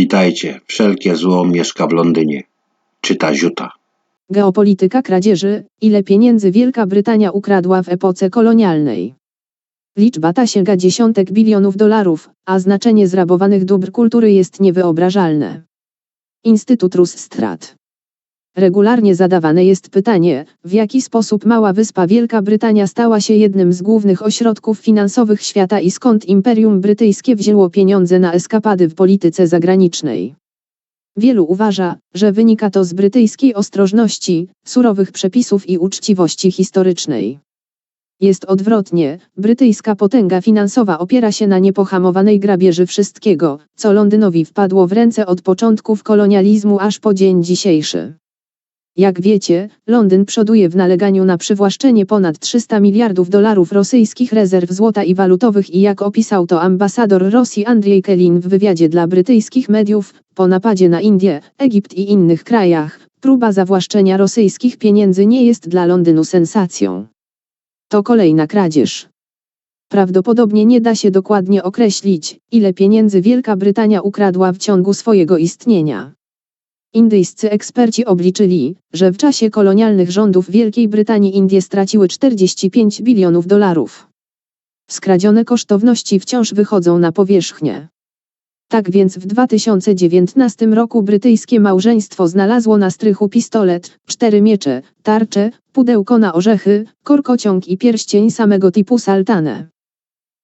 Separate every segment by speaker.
Speaker 1: Witajcie, wszelkie zło mieszka w Londynie. Czyta Ziuta.
Speaker 2: Geopolityka kradzieży, ile pieniędzy Wielka Brytania ukradła w epoce kolonialnej. Liczba ta sięga dziesiątek bilionów dolarów, a znaczenie zrabowanych dóbr kultury jest niewyobrażalne. Instytut Russtrat. Regularnie zadawane jest pytanie, w jaki sposób mała wyspa Wielka Brytania stała się jednym z głównych ośrodków finansowych świata i skąd Imperium Brytyjskie wzięło pieniądze na eskapady w polityce zagranicznej. Wielu uważa, że wynika to z brytyjskiej ostrożności, surowych przepisów i uczciwości historycznej. Jest odwrotnie, brytyjska potęga finansowa opiera się na niepohamowanej grabieży wszystkiego, co Londynowi wpadło w ręce od początków kolonializmu aż po dzień dzisiejszy. Jak wiecie, Londyn przoduje w naleganiu na przywłaszczenie ponad 300 miliardów dolarów rosyjskich rezerw złota i walutowych i jak opisał to ambasador Rosji Andrzej Kelin w wywiadzie dla brytyjskich mediów, po napadzie na Indię, Egipt i innych krajach, próba zawłaszczenia rosyjskich pieniędzy nie jest dla Londynu sensacją. To kolejna kradzież. Prawdopodobnie nie da się dokładnie określić, ile pieniędzy Wielka Brytania ukradła w ciągu swojego istnienia. Indyjscy eksperci obliczyli, że w czasie kolonialnych rządów Wielkiej Brytanii Indie straciły 45 bilionów dolarów. Skradzione kosztowności wciąż wychodzą na powierzchnię. Tak więc w 2019 roku brytyjskie małżeństwo znalazło na strychu pistolet, cztery miecze, tarcze, pudełko na orzechy, korkociąg i pierścień samego typu saltane.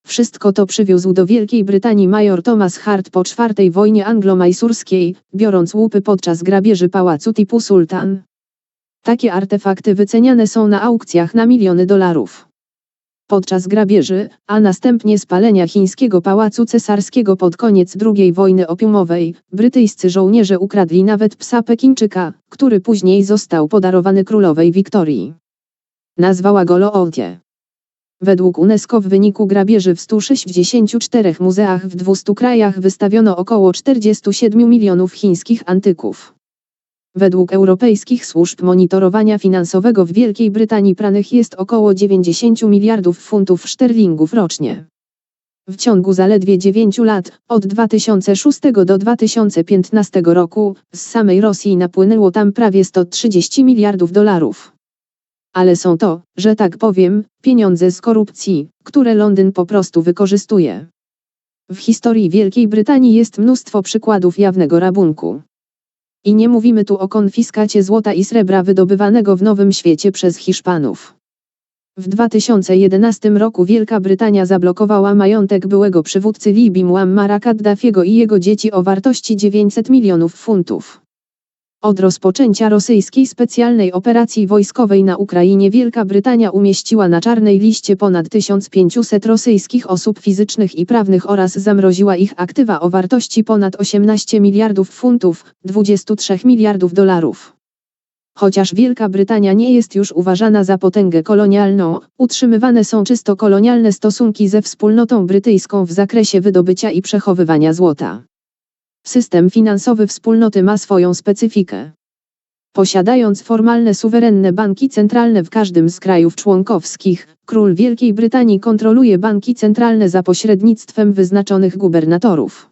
Speaker 2: Wszystko to przywiózł do Wielkiej Brytanii major Thomas Hart po czwartej wojnie anglo-majsurskiej, biorąc łupy podczas grabieży pałacu typu sultan. Takie artefakty wyceniane są na aukcjach na miliony dolarów. Podczas grabieży, a następnie spalenia chińskiego pałacu cesarskiego pod koniec II wojny opiumowej, brytyjscy żołnierze ukradli nawet psa Pekinczyka, który później został podarowany królowej Wiktorii. Nazwała go Lootie. Według UNESCO w wyniku grabieży w 164 muzeach w 200 krajach wystawiono około 47 milionów chińskich antyków. Według europejskich służb monitorowania finansowego w Wielkiej Brytanii pranych jest około 90 miliardów funtów szterlingów rocznie. W ciągu zaledwie 9 lat, od 2006 do 2015 roku, z samej Rosji napłynęło tam prawie 130 miliardów dolarów. Ale są to, że tak powiem, pieniądze z korupcji, które Londyn po prostu wykorzystuje. W historii Wielkiej Brytanii jest mnóstwo przykładów jawnego rabunku. I nie mówimy tu o konfiskacie złota i srebra wydobywanego w Nowym Świecie przez Hiszpanów. W 2011 roku Wielka Brytania zablokowała majątek byłego przywódcy Libii Muammara Kaddafiego i jego dzieci o wartości 900 milionów funtów. Od rozpoczęcia rosyjskiej specjalnej operacji wojskowej na Ukrainie Wielka Brytania umieściła na czarnej liście ponad 1500 rosyjskich osób fizycznych i prawnych oraz zamroziła ich aktywa o wartości ponad 18 miliardów funtów, 23 miliardów dolarów. Chociaż Wielka Brytania nie jest już uważana za potęgę kolonialną, utrzymywane są czysto kolonialne stosunki ze wspólnotą brytyjską w zakresie wydobycia i przechowywania złota. System finansowy wspólnoty ma swoją specyfikę. Posiadając formalne suwerenne banki centralne w każdym z krajów członkowskich, król Wielkiej Brytanii kontroluje banki centralne za pośrednictwem wyznaczonych gubernatorów.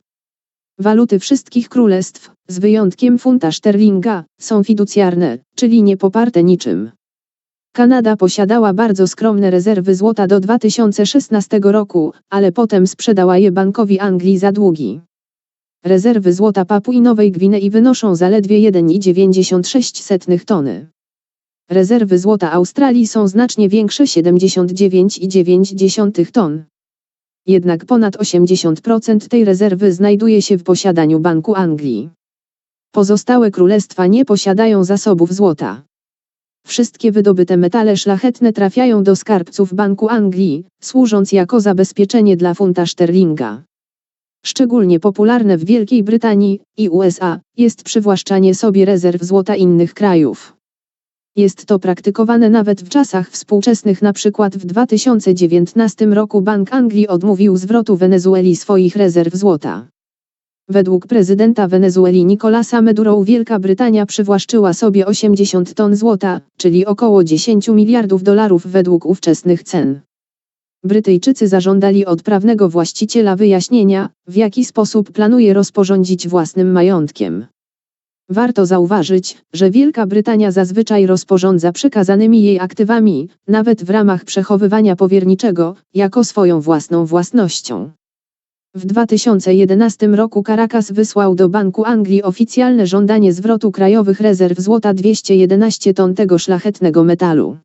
Speaker 2: Waluty wszystkich królestw, z wyjątkiem funta szterlinga, są fiducjarne, czyli nie poparte niczym. Kanada posiadała bardzo skromne rezerwy złota do 2016 roku, ale potem sprzedała je Bankowi Anglii za długi. Rezerwy złota Papui Nowej Gwinei wynoszą zaledwie 1,96 tony. Rezerwy złota Australii są znacznie większe 79,9 ton. Jednak ponad 80% tej rezerwy znajduje się w posiadaniu Banku Anglii. Pozostałe królestwa nie posiadają zasobów złota. Wszystkie wydobyte metale szlachetne trafiają do skarbców Banku Anglii, służąc jako zabezpieczenie dla funta szterlinga. Szczególnie popularne w Wielkiej Brytanii i USA jest przywłaszczanie sobie rezerw złota innych krajów. Jest to praktykowane nawet w czasach współczesnych na przykład w 2019 roku Bank Anglii odmówił zwrotu Wenezueli swoich rezerw złota. Według prezydenta Wenezueli Nicolasa Maduro Wielka Brytania przywłaszczyła sobie 80 ton złota, czyli około 10 miliardów dolarów według ówczesnych cen. Brytyjczycy zażądali od prawnego właściciela wyjaśnienia, w jaki sposób planuje rozporządzić własnym majątkiem. Warto zauważyć, że Wielka Brytania zazwyczaj rozporządza przekazanymi jej aktywami, nawet w ramach przechowywania powierniczego, jako swoją własną własnością. W 2011 roku Caracas wysłał do Banku Anglii oficjalne żądanie zwrotu krajowych rezerw złota 211 ton tego szlachetnego metalu.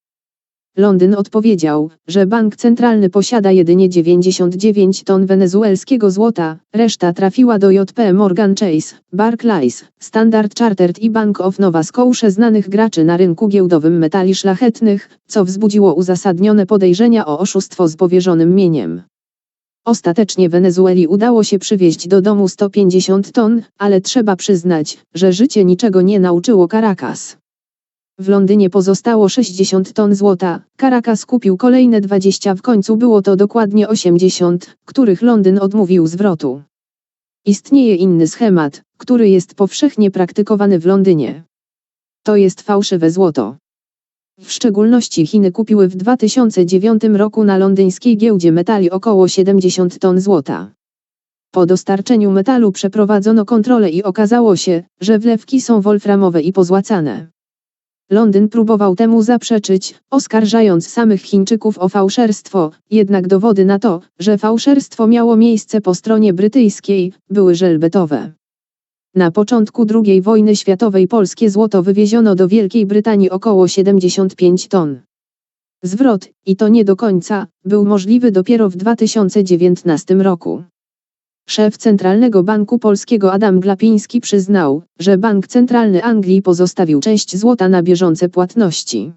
Speaker 2: Londyn odpowiedział, że bank centralny posiada jedynie 99 ton wenezuelskiego złota, reszta trafiła do JP Morgan Chase, Barclays, Standard Chartered i Bank of Nova Scotia znanych graczy na rynku giełdowym metali szlachetnych, co wzbudziło uzasadnione podejrzenia o oszustwo z powierzonym mieniem. Ostatecznie Wenezueli udało się przywieźć do domu 150 ton, ale trzeba przyznać, że życie niczego nie nauczyło Caracas. W Londynie pozostało 60 ton złota, Caracas kupił kolejne 20 w końcu było to dokładnie 80, których Londyn odmówił zwrotu. Istnieje inny schemat, który jest powszechnie praktykowany w Londynie. To jest fałszywe złoto. W szczególności Chiny kupiły w 2009 roku na londyńskiej giełdzie metali około 70 ton złota. Po dostarczeniu metalu przeprowadzono kontrolę i okazało się, że wlewki są wolframowe i pozłacane. Londyn próbował temu zaprzeczyć, oskarżając samych Chińczyków o fałszerstwo, jednak dowody na to, że fałszerstwo miało miejsce po stronie brytyjskiej, były żelbetowe. Na początku II wojny światowej polskie złoto wywieziono do Wielkiej Brytanii około 75 ton. Zwrot, i to nie do końca, był możliwy dopiero w 2019 roku. Szef Centralnego Banku Polskiego Adam Glapiński przyznał, że Bank Centralny Anglii pozostawił część złota na bieżące płatności.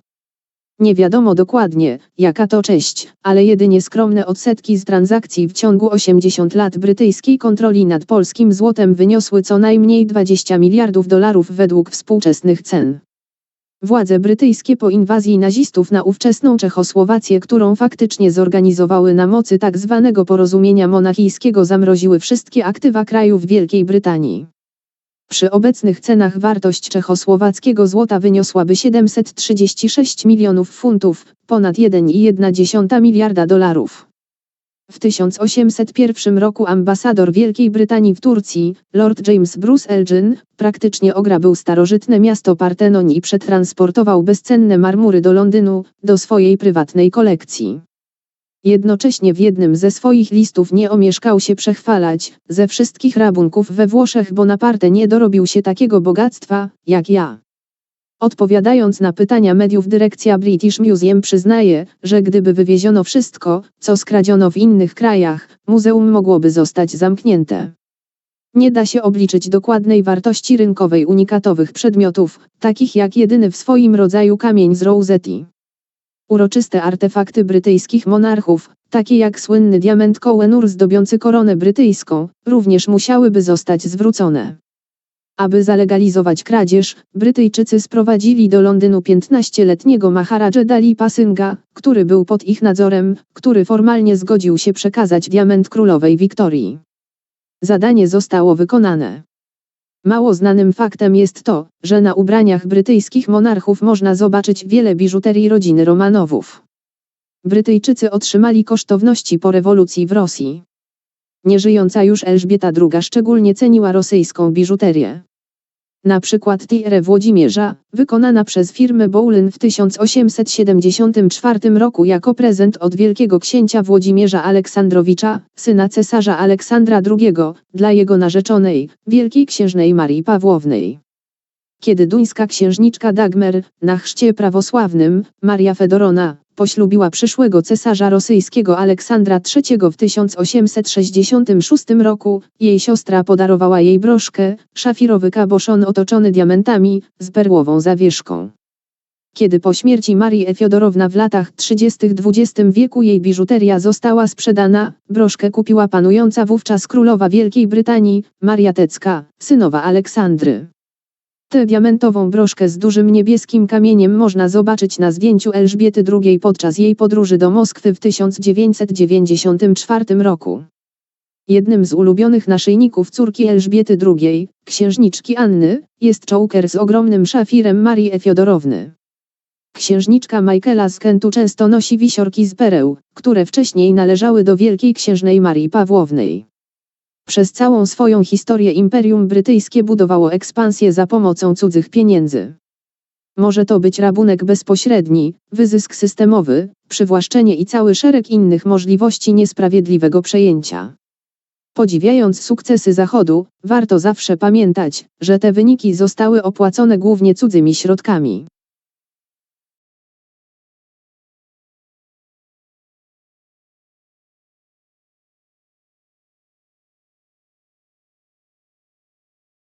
Speaker 2: Nie wiadomo dokładnie, jaka to część, ale jedynie skromne odsetki z transakcji w ciągu 80 lat brytyjskiej kontroli nad polskim złotem wyniosły co najmniej 20 miliardów dolarów według współczesnych cen. Władze brytyjskie po inwazji nazistów na ówczesną Czechosłowację, którą faktycznie zorganizowały na mocy tzw. Tak porozumienia monachijskiego zamroziły wszystkie aktywa krajów Wielkiej Brytanii. Przy obecnych cenach wartość czechosłowackiego złota wyniosłaby 736 milionów funtów, ponad 1,1 miliarda dolarów. W 1801 roku ambasador Wielkiej Brytanii w Turcji, Lord James Bruce Elgin, praktycznie ograbył starożytne miasto Partenon i przetransportował bezcenne marmury do Londynu, do swojej prywatnej kolekcji. Jednocześnie w jednym ze swoich listów nie omieszkał się przechwalać, ze wszystkich rabunków we Włoszech Bonaparte nie dorobił się takiego bogactwa, jak ja. Odpowiadając na pytania mediów dyrekcja British Museum przyznaje, że gdyby wywieziono wszystko, co skradziono w innych krajach, muzeum mogłoby zostać zamknięte. Nie da się obliczyć dokładnej wartości rynkowej unikatowych przedmiotów, takich jak jedyny w swoim rodzaju kamień z Rossetti. Uroczyste artefakty brytyjskich monarchów, takie jak słynny diament Koh-i-Noor zdobiący koronę brytyjską, również musiałyby zostać zwrócone. Aby zalegalizować kradzież, Brytyjczycy sprowadzili do Londynu 15-letniego Maharadżę Dalipa Singha, który był pod ich nadzorem, który formalnie zgodził się przekazać diament królowej Wiktorii. Zadanie zostało wykonane. Mało znanym faktem jest to, że na ubraniach brytyjskich monarchów można zobaczyć wiele biżuterii rodziny Romanowów. Brytyjczycy otrzymali kosztowności po rewolucji w Rosji. Nieżyjąca już Elżbieta II szczególnie ceniła rosyjską biżuterię. Na przykład tire Włodzimierza, wykonana przez firmę Bowlin w 1874 roku jako prezent od wielkiego księcia Włodzimierza Aleksandrowicza, syna cesarza Aleksandra II, dla jego narzeczonej, wielkiej księżnej Marii Pawłownej. Kiedy duńska księżniczka Dagmer, na chrzcie prawosławnym, Maria Fedorona, poślubiła przyszłego cesarza rosyjskiego Aleksandra III w 1866 roku, jej siostra podarowała jej broszkę, szafirowy kaboszon otoczony diamentami, z perłową zawieszką. Kiedy po śmierci Marii Efiodorowna w latach 30. XX wieku jej biżuteria została sprzedana, broszkę kupiła panująca wówczas królowa Wielkiej Brytanii, Maria Tecka, synowa Aleksandry. Tę diamentową broszkę z dużym niebieskim kamieniem można zobaczyć na zdjęciu Elżbiety II podczas jej podróży do Moskwy w 1994 roku. Jednym z ulubionych naszyjników córki Elżbiety II, księżniczki Anny, jest czołker z ogromnym szafirem Marii Efiodorowny. Księżniczka Michaela z Kentu często nosi wisiorki z pereł, które wcześniej należały do wielkiej księżnej Marii Pawłownej. Przez całą swoją historię Imperium Brytyjskie budowało ekspansję za pomocą cudzych pieniędzy. Może to być rabunek bezpośredni, wyzysk systemowy, przywłaszczenie i cały szereg innych możliwości niesprawiedliwego przejęcia. Podziwiając sukcesy Zachodu, warto zawsze pamiętać, że te wyniki zostały opłacone głównie cudzymi środkami.